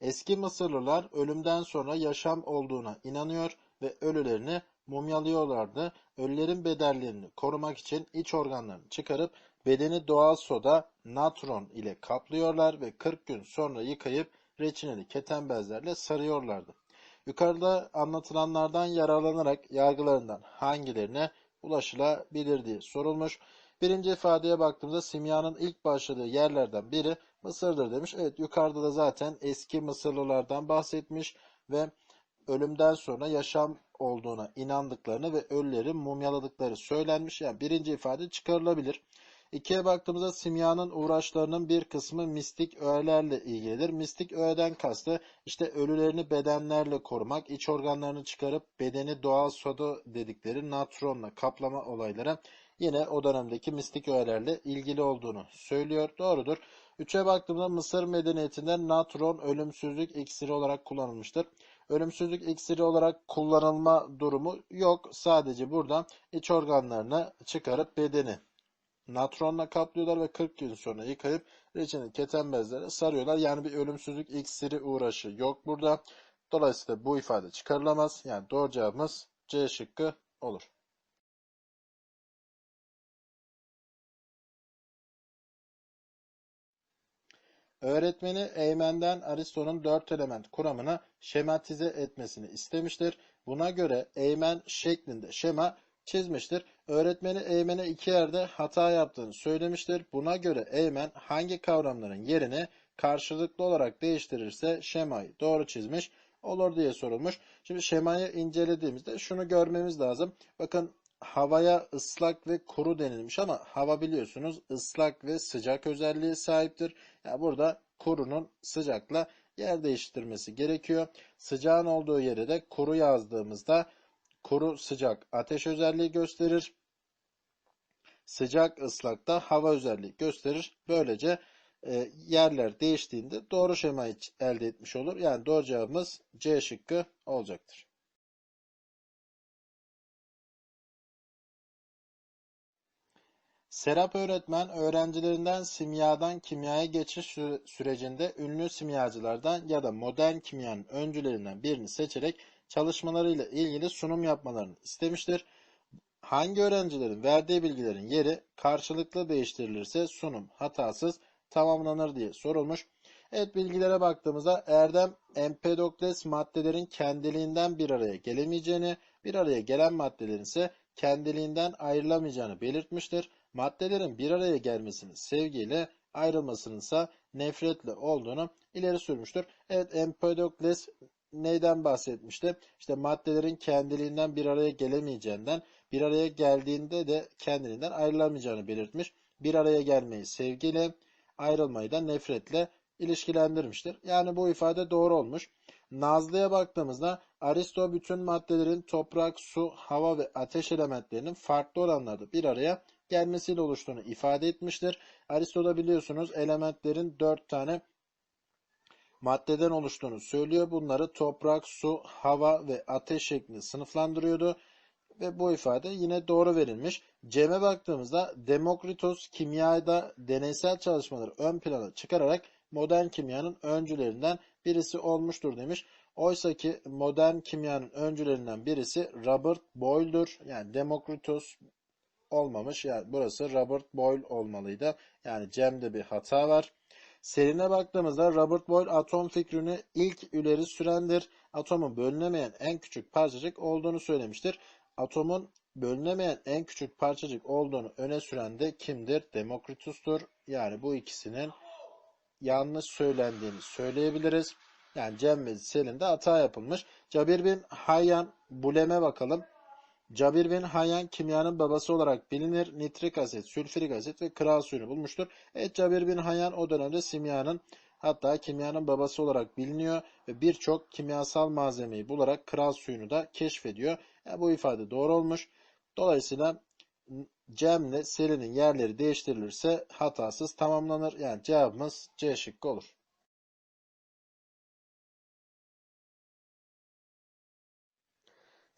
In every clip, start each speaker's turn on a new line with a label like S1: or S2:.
S1: Eski Mısırlılar ölümden sonra yaşam olduğuna inanıyor ve ölülerini mumyalıyorlardı. Ölülerin bedellerini korumak için iç organlarını çıkarıp bedeni doğal soda natron ile kaplıyorlar ve 40 gün sonra yıkayıp reçineli keten bezlerle sarıyorlardı. Yukarıda anlatılanlardan yararlanarak yargılarından hangilerine ulaşılabilir diye sorulmuş. Birinci ifadeye baktığımızda simyanın ilk başladığı yerlerden biri Mısır'dır demiş. Evet yukarıda da zaten eski Mısırlılardan bahsetmiş ve ölümden sonra yaşam olduğuna inandıklarını ve ölüleri mumyaladıkları söylenmiş. Yani birinci ifade çıkarılabilir. İkiye baktığımızda simyanın uğraşlarının bir kısmı mistik öğelerle ilgilidir. Mistik öğeden kastı işte ölülerini bedenlerle korumak, iç organlarını çıkarıp bedeni doğal soda dedikleri natronla kaplama olayları yine o dönemdeki mistik öğelerle ilgili olduğunu söylüyor. Doğrudur. Üçe baktığımda Mısır medeniyetinde natron ölümsüzlük iksiri olarak kullanılmıştır. Ölümsüzlük iksiri olarak kullanılma durumu yok. Sadece burada iç organlarını çıkarıp bedeni natronla kaplıyorlar ve 40 gün sonra yıkayıp reçine keten bezlere sarıyorlar. Yani bir ölümsüzlük iksiri uğraşı yok burada. Dolayısıyla bu ifade çıkarılamaz. Yani doğru cevabımız C şıkkı olur. Öğretmeni Eymen'den Aristo'nun dört element kuramını şematize etmesini istemiştir. Buna göre Eymen şeklinde şema çizmiştir. Öğretmeni Eymen'e iki yerde hata yaptığını söylemiştir. Buna göre Eymen hangi kavramların yerini karşılıklı olarak değiştirirse şemayı doğru çizmiş olur diye sorulmuş. Şimdi şemayı incelediğimizde şunu görmemiz lazım. Bakın havaya ıslak ve kuru denilmiş ama hava biliyorsunuz ıslak ve sıcak özelliği sahiptir. Yani burada kurunun sıcakla yer değiştirmesi gerekiyor. Sıcağın olduğu yere de kuru yazdığımızda kuru sıcak ateş özelliği gösterir. Sıcak ıslak da hava özelliği gösterir. Böylece e, yerler değiştiğinde doğru şemayı elde etmiş olur. Yani doğru cevabımız C şıkkı olacaktır. Serap öğretmen öğrencilerinden simyadan kimyaya geçiş sürecinde ünlü simyacılardan ya da modern kimyanın öncülerinden birini seçerek çalışmalarıyla ilgili sunum yapmalarını istemiştir. Hangi öğrencilerin verdiği bilgilerin yeri karşılıklı değiştirilirse sunum hatasız tamamlanır diye sorulmuş. Evet bilgilere baktığımızda Erdem Empedokles maddelerin kendiliğinden bir araya gelemeyeceğini, bir araya gelen maddelerin ise kendiliğinden ayrılamayacağını belirtmiştir. Maddelerin bir araya gelmesinin sevgiyle ayrılmasının ise nefretle olduğunu ileri sürmüştür. Evet Empedokles neyden bahsetmişti? İşte maddelerin kendiliğinden bir araya gelemeyeceğinden, bir araya geldiğinde de kendiliğinden ayrılamayacağını belirtmiş. Bir araya gelmeyi sevgiyle, ayrılmayı da nefretle ilişkilendirmiştir. Yani bu ifade doğru olmuş. Nazlı'ya baktığımızda Aristo bütün maddelerin toprak, su, hava ve ateş elementlerinin farklı oranlarda bir araya gelmesiyle oluştuğunu ifade etmiştir. Aristo'da biliyorsunuz elementlerin dört tane maddeden oluştuğunu söylüyor. Bunları toprak, su, hava ve ateş şeklinde sınıflandırıyordu. Ve bu ifade yine doğru verilmiş. Cem'e baktığımızda Demokritos kimyada deneysel çalışmaları ön plana çıkararak modern kimyanın öncülerinden birisi olmuştur demiş. Oysa ki modern kimyanın öncülerinden birisi Robert Boyle'dur. Yani Demokritos olmamış. Yani burası Robert Boyle olmalıydı. Yani Cem'de bir hata var. Serine baktığımızda Robert Boyle atom fikrini ilk ileri sürendir. Atomun bölünemeyen en küçük parçacık olduğunu söylemiştir. Atomun bölünemeyen en küçük parçacık olduğunu öne süren de kimdir? Demokritus'tur. Yani bu ikisinin yanlış söylendiğini söyleyebiliriz. Yani Cem ve Selin'de hata yapılmış. Cabir bin Hayyan Bulem'e bakalım. Cabir bin Hayyan kimyanın babası olarak bilinir. Nitrik asit, sülfürik asit ve kral suyunu bulmuştur. Evet Cabir bin Hayyan o dönemde simyanın hatta kimyanın babası olarak biliniyor ve birçok kimyasal malzemeyi bularak kral suyunu da keşfediyor. Yani bu ifade doğru olmuş. Dolayısıyla Cem ile Selin'in yerleri değiştirilirse hatasız tamamlanır. Yani cevabımız C şıkkı olur.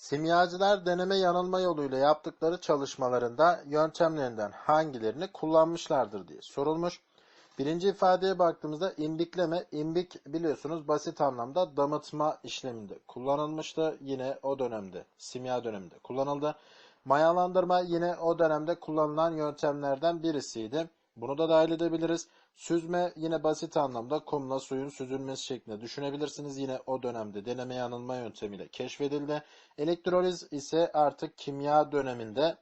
S1: Simyacılar deneme yanılma yoluyla yaptıkları çalışmalarında yöntemlerinden hangilerini kullanmışlardır diye sorulmuş. Birinci ifadeye baktığımızda imbikleme, imbik biliyorsunuz basit anlamda damıtma işleminde kullanılmıştı. Yine o dönemde, simya döneminde kullanıldı. Mayalandırma yine o dönemde kullanılan yöntemlerden birisiydi. Bunu da dahil edebiliriz. Süzme yine basit anlamda kumla suyun süzülmesi şeklinde düşünebilirsiniz. Yine o dönemde deneme yanılma yöntemiyle keşfedildi. Elektroliz ise artık kimya döneminde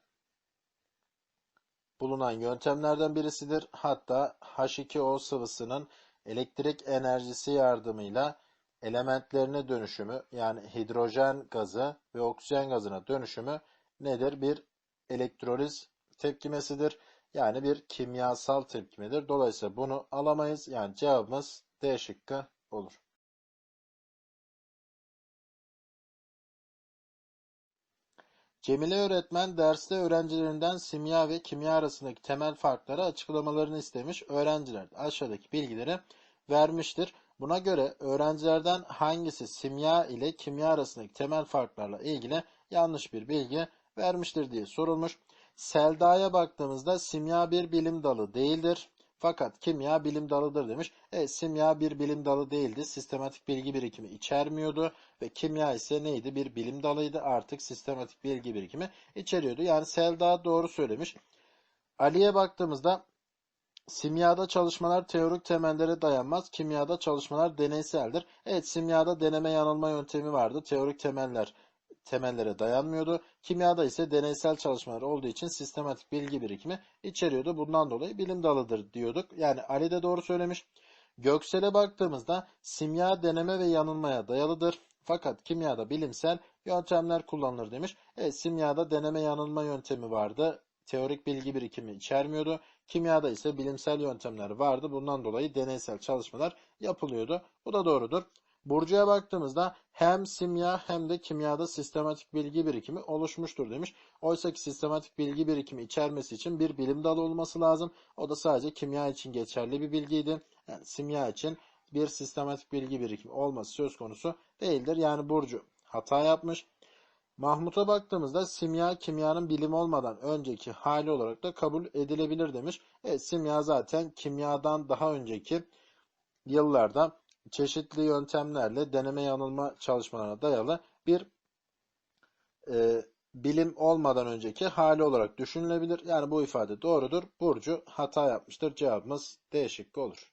S1: bulunan yöntemlerden birisidir. Hatta H2O sıvısının elektrik enerjisi yardımıyla elementlerine dönüşümü yani hidrojen gazı ve oksijen gazına dönüşümü nedir? Bir elektroliz tepkimesidir. Yani bir kimyasal tepkimedir. Dolayısıyla bunu alamayız. Yani cevabımız D şıkkı olur. Cemile öğretmen derste öğrencilerinden simya ve kimya arasındaki temel farkları açıklamalarını istemiş. Öğrenciler aşağıdaki bilgileri vermiştir. Buna göre öğrencilerden hangisi simya ile kimya arasındaki temel farklarla ilgili yanlış bir bilgi vermiştir diye sorulmuş. Selda'ya baktığımızda simya bir bilim dalı değildir. Fakat kimya bilim dalıdır demiş. Evet simya bir bilim dalı değildi. Sistematik bilgi birikimi içermiyordu. Ve kimya ise neydi? Bir bilim dalıydı. Artık sistematik bilgi birikimi içeriyordu. Yani Selda doğru söylemiş. Ali'ye baktığımızda simyada çalışmalar teorik temellere dayanmaz. Kimyada çalışmalar deneyseldir. Evet simyada deneme yanılma yöntemi vardı. Teorik temeller temellere dayanmıyordu. Kimyada ise deneysel çalışmalar olduğu için sistematik bilgi birikimi içeriyordu. Bundan dolayı bilim dalıdır diyorduk. Yani Ali de doğru söylemiş. Göksel'e baktığımızda simya deneme ve yanılmaya dayalıdır. Fakat kimyada bilimsel yöntemler kullanılır demiş. Evet simyada deneme yanılma yöntemi vardı. Teorik bilgi birikimi içermiyordu. Kimyada ise bilimsel yöntemler vardı. Bundan dolayı deneysel çalışmalar yapılıyordu. Bu da doğrudur. Burcu'ya baktığımızda hem simya hem de kimyada sistematik bilgi birikimi oluşmuştur demiş. Oysa ki sistematik bilgi birikimi içermesi için bir bilim dalı olması lazım. O da sadece kimya için geçerli bir bilgiydi. Yani simya için bir sistematik bilgi birikimi olması söz konusu değildir. Yani Burcu hata yapmış. Mahmut'a baktığımızda simya kimyanın bilim olmadan önceki hali olarak da kabul edilebilir demiş. Evet simya zaten kimyadan daha önceki yıllarda çeşitli yöntemlerle deneme yanılma çalışmalarına dayalı bir e, bilim olmadan önceki hali olarak düşünülebilir. Yani bu ifade doğrudur. Burcu hata yapmıştır. Cevabımız D şıkkı olur.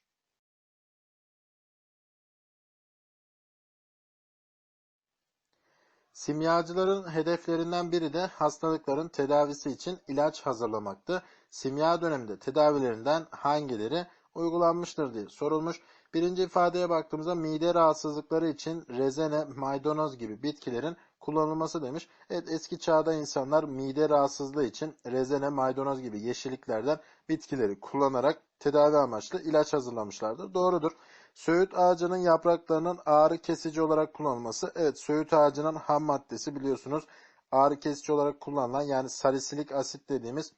S1: Simyacıların hedeflerinden biri de hastalıkların tedavisi için ilaç hazırlamaktı. Simya döneminde tedavilerinden hangileri uygulanmıştır diye sorulmuş. Birinci ifadeye baktığımızda mide rahatsızlıkları için rezene, maydanoz gibi bitkilerin kullanılması demiş. Evet eski çağda insanlar mide rahatsızlığı için rezene, maydanoz gibi yeşilliklerden bitkileri kullanarak tedavi amaçlı ilaç hazırlamışlardır. Doğrudur. Söğüt ağacının yapraklarının ağrı kesici olarak kullanılması. Evet söğüt ağacının ham maddesi biliyorsunuz ağrı kesici olarak kullanılan yani salisilik asit dediğimiz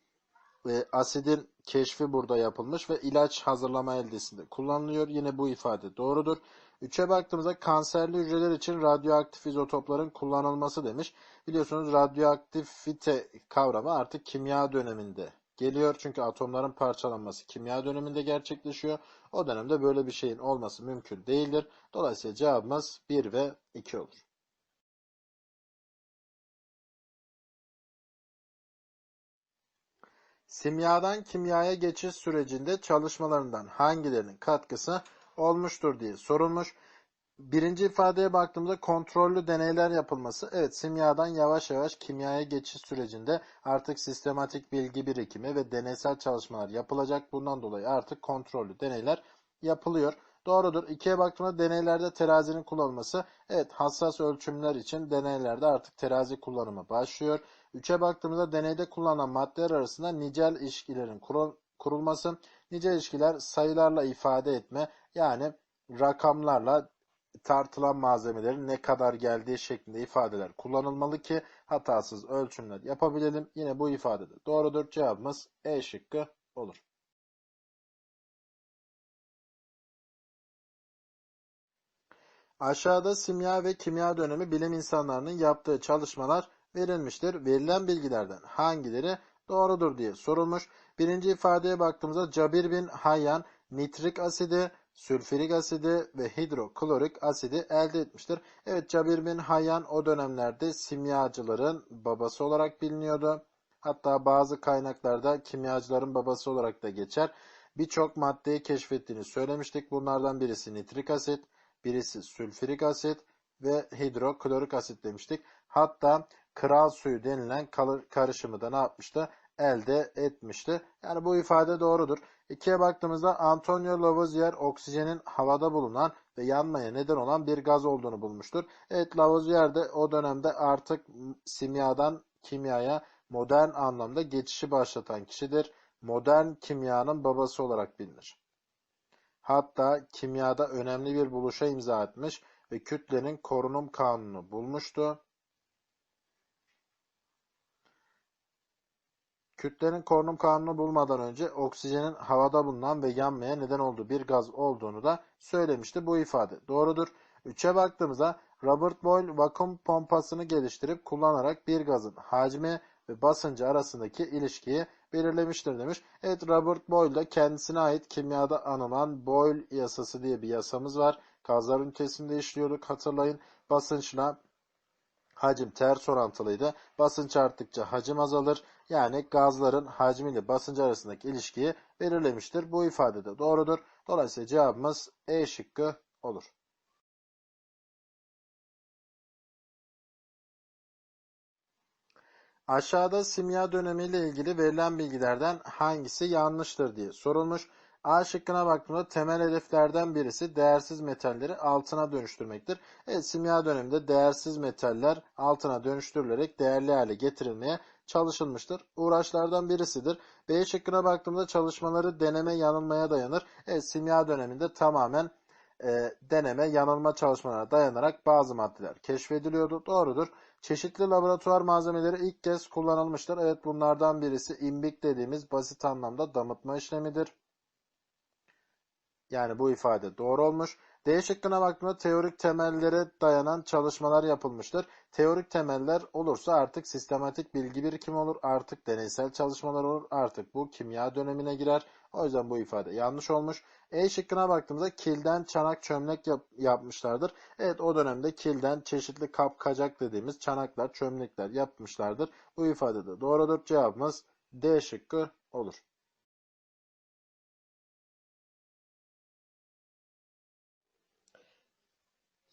S1: ve asidin keşfi burada yapılmış ve ilaç hazırlama eldesinde kullanılıyor. Yine bu ifade doğrudur. 3'e baktığımızda kanserli hücreler için radyoaktif izotopların kullanılması demiş. Biliyorsunuz radyoaktifite kavramı artık kimya döneminde geliyor. Çünkü atomların parçalanması kimya döneminde gerçekleşiyor. O dönemde böyle bir şeyin olması mümkün değildir. Dolayısıyla cevabımız 1 ve 2 olur. Simyadan kimyaya geçiş sürecinde çalışmalarından hangilerinin katkısı olmuştur diye sorulmuş. Birinci ifadeye baktığımızda kontrollü deneyler yapılması. Evet simyadan yavaş yavaş kimyaya geçiş sürecinde artık sistematik bilgi birikimi ve deneysel çalışmalar yapılacak. Bundan dolayı artık kontrollü deneyler yapılıyor. Doğrudur. İkiye baktığımda deneylerde terazinin kullanılması. Evet hassas ölçümler için deneylerde artık terazi kullanımı başlıyor. Üçe baktığımızda deneyde kullanılan maddeler arasında nicel ilişkilerin kurulması. Nicel ilişkiler sayılarla ifade etme yani rakamlarla tartılan malzemelerin ne kadar geldiği şeklinde ifadeler kullanılmalı ki hatasız ölçümler yapabilelim. Yine bu ifade de doğrudur. Cevabımız E şıkkı olur. Aşağıda simya ve kimya dönemi bilim insanlarının yaptığı çalışmalar verilmiştir. Verilen bilgilerden hangileri doğrudur diye sorulmuş. Birinci ifadeye baktığımızda Cabir bin Hayyan nitrik asidi, sülfürik asidi ve hidroklorik asidi elde etmiştir. Evet Cabir bin Hayyan o dönemlerde simyacıların babası olarak biliniyordu. Hatta bazı kaynaklarda kimyacıların babası olarak da geçer. Birçok maddeyi keşfettiğini söylemiştik. Bunlardan birisi nitrik asit, birisi sülfürik asit ve hidroklorik asit demiştik. Hatta kral suyu denilen karışımı da ne yapmıştı? Elde etmişti. Yani bu ifade doğrudur. İkiye baktığımızda Antonio Lavoisier oksijenin havada bulunan ve yanmaya neden olan bir gaz olduğunu bulmuştur. Evet Lavoisier de o dönemde artık simyadan kimyaya modern anlamda geçişi başlatan kişidir. Modern kimyanın babası olarak bilinir. Hatta kimyada önemli bir buluşa imza atmış ve kütlenin korunum kanunu bulmuştu. Kütlenin korunum kanunu bulmadan önce oksijenin havada bulunan ve yanmaya neden olduğu bir gaz olduğunu da söylemişti bu ifade. Doğrudur. 3'e baktığımızda Robert Boyle vakum pompasını geliştirip kullanarak bir gazın hacmi ve basıncı arasındaki ilişkiyi belirlemiştir demiş. Evet Robert Boyle kendisine ait kimyada anılan Boyle yasası diye bir yasamız var. Gazlar ünitesinde işliyorduk hatırlayın. Basınçla hacim ters orantılıydı. Basınç arttıkça hacim azalır. Yani gazların hacmiyle basıncı arasındaki ilişkiyi belirlemiştir. Bu ifade de doğrudur. Dolayısıyla cevabımız E şıkkı olur. Aşağıda simya dönemiyle ilgili verilen bilgilerden hangisi yanlıştır diye sorulmuş. A şıkkına baktığımda temel hedeflerden birisi değersiz metalleri altına dönüştürmektir. Evet simya döneminde değersiz metaller altına dönüştürülerek değerli hale getirilmeye çalışılmıştır. Uğraşlardan birisidir. B şıkkına baktığımda çalışmaları deneme yanılmaya dayanır. Evet simya döneminde tamamen e, deneme yanılma çalışmalarına dayanarak bazı maddeler keşfediliyordu. Doğrudur. Çeşitli laboratuvar malzemeleri ilk kez kullanılmıştır. Evet bunlardan birisi imbik dediğimiz basit anlamda damıtma işlemidir. Yani bu ifade doğru olmuş. D şıkkına baktığımda teorik temellere dayanan çalışmalar yapılmıştır. Teorik temeller olursa artık sistematik bilgi birikimi olur. Artık deneysel çalışmalar olur. Artık bu kimya dönemine girer. O yüzden bu ifade yanlış olmuş. E şıkkına baktığımızda kilden çanak çömlek yap yapmışlardır. Evet o dönemde kilden çeşitli kap kacak dediğimiz çanaklar, çömlekler yapmışlardır. Bu ifade de doğrudur. Cevabımız D şıkkı olur.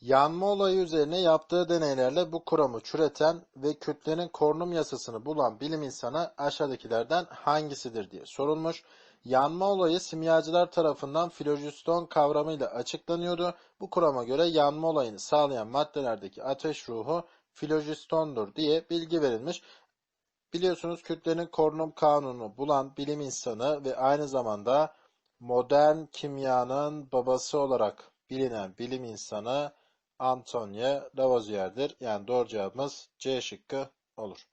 S1: Yanma olayı üzerine yaptığı deneylerle bu kuramı çüreten ve kütlenin korunum yasasını bulan bilim insanı aşağıdakilerden hangisidir diye sorulmuş. Yanma olayı simyacılar tarafından filojiston kavramıyla açıklanıyordu. Bu kurama göre yanma olayını sağlayan maddelerdeki ateş ruhu filojistondur diye bilgi verilmiş. Biliyorsunuz kütlenin korunum kanunu bulan bilim insanı ve aynı zamanda modern kimyanın babası olarak bilinen bilim insanı Antonio Lavoisier'dir. Yani doğru cevabımız C şıkkı olur.